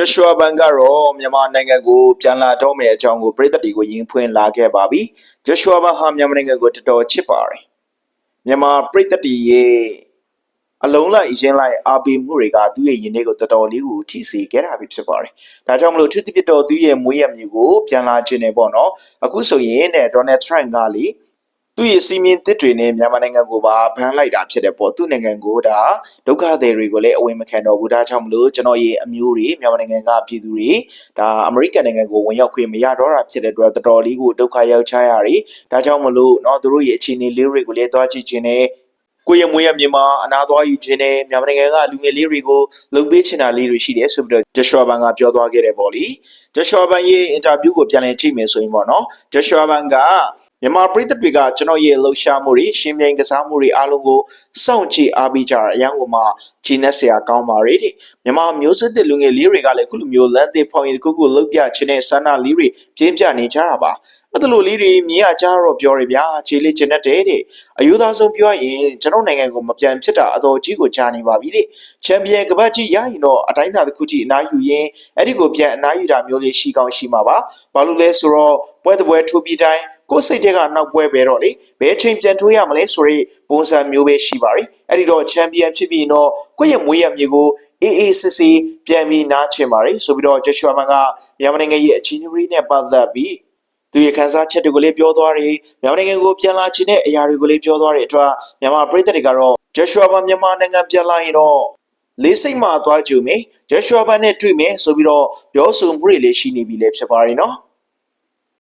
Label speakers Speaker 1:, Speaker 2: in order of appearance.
Speaker 1: ဂျရှွာဘန်ကတော့မြန်မာနိုင်ငံကိုပြန်လာတော့မယ့်အကြောင်းကိုပြည်သက်တွေကိုယင်းဖွင့်လာခဲ့ပါပြီဂျရှွာဘန်ဟာမြန်မာနိုင်ငံကိုတော်တော်ချစ်ပါတယ်မြန်မာပြည်သက်တွေရဲ့အလုံးလိုက်အရင်လိုက်အားပေးမှုတွေကသူ့ရဲ့ယင်တွေကိုတော်တော်လေးကိုထိစေခဲ့တာပဲဖြစ်ပါတယ်ဒါကြောင့်မလို့သူတိပြတော်သူ့ရဲ့မွေးရမြေကိုပြန်လာခြင်းနဲ့ပေါ့နော်အခုဆိုရင်တဲ့ဒေါ်နယ်ထရန့်ကလေ သူ့ရဲ့စီမင်းတစ်တွေနဲ့မြန်မာနိုင်ငံကိုပါဘန်းလိုက်တာဖြစ်တဲ့ပေါ့သူ့နိုင်ငံကိုဒါဒုက္ခသည်တွေကိုလည်းအဝင်မခံတော့ဘူးဒါကြောင့်မလို့ကျွန်တော်ရဲ့အမျိုးတွေမြန်မာနိုင်ငံကပြည်သူတွေဒါအမေရိကန်နိုင်ငံကိုဝင်ရောက်ခွင့်မရတော့တာဖြစ်တဲ့အတွက်တော်တော်လေးကိုဒုက္ခရောက်ချရတယ်ဒါကြောင့်မလို့เนาะသူတို့ရဲ့အခြေအနေလေးတွေကိုလည်းသွားကြည့်ခြင်းနဲ့ ကိုယ့်ရဲ့မွေးရမြေမှာအနာသွားယူခြင်းနဲ့မြန်မာနိုင်ငံကလူငယ်လေးတွေကိုလုပ်ပေးချင်တာလေးတွေရှိတယ်ဆိုပြီးတော့ဂျရှွာဘန်ကပြောသွားခဲ့တယ်ပေါ့လေဂျရှွာဘန်ရဲ့အင်တာဗျူးကိုပြန်လည်ကြည့်မယ်ဆိုရင်ပေါ့နော်ဂျရှွာဘန်ကမြန်မာပြည်သက်တွေကကျွန်တော်ရဲ့လှုပ်ရှားမှုတွေရှင်ပြိုင်ကစားမှုတွေအားလုံးကိုစောင့်ကြည့်အားပေးကြတာအရန်ကိုမှဂျင်းနဲ့ဆရာကောင်းပါရတဲ့မြန်မာမျိုးစစ်တဲ့လူငယ်လေးတွေကလည်းခုလိုမျိုးလမ်းသေးဖောင်ရည်တစ်ခုခုလှုပ်ပြခြင်းနဲ့ဆန္ဒလေးတွေပြင်းပြနေကြတာပါ အဲ့ဒါလိုလေးတွေမြင်ရကြတော့ပြောရဗျာခြေလေးကျင်တတ်တယ်တဲ့အယူသားဆုံးပြောရရင်ကျွန်တော်နိုင်ငံကိုမပြန်ဖြစ်တာအတော်ကြီးကိုကြာနေပါပြီတဲ့ချန်ပီယံကပတ်ကြီးရရင်တော့အတိုင်းအတာတစ်ခုကြီးအနားယူရင်အဲ့ဒီကိုပြန်အနားယူတာမျိုးလေးရှိကောင်းရှိမှာပါဘာလို့လဲဆိုတော့ပွဲတစ်ပွဲထိုးပြီးတိုင်းကိုယ်စိတ်တွေကနောက်ပွဲပဲတော့လေဘယ်ချိန်ပြန်ထိုးရမလဲဆိုရဲပုံစံမျိုးပဲရှိပါရီအဲ့ဒီတော့ချန်ပီယံဖြစ်ပြီးတော့ကိုယ့်ရဲ့မွေးရမြေကိုအေးအေးစစ်စစ်ပြန်ပြီးနားချင်ပါရီဆိုပြီးတော့ဂျက်ရှွာမန်ကမြန်မာနိုင်ငံရဲ့အချင်းချင်းနဲ့ပတ်သက်ပြီး သူရဲ့ခန်းစားချက်တွေကိုလည်းပြောသွားတယ်မြန်မာနိုင်ငံကိုပြန်လာချင်တဲ့အရာတွေကိုလည်းပြောသွားတယ်အတွက်မြန်မာပြည်သက်တွေကတော့ဂျက်ရှွာဘန်မြန်မာနိုင်ငံပြန်လာရင်တော့လေးစိတ်မှသွားကြုံမယ်ဂျက်ရှွာဘန်နဲ့တွေ့မယ်ဆိုပြီးတော့ပြောဆိုမှုတွေလည်းရှိနေပြီလေဖြစ်ပါရင်နော်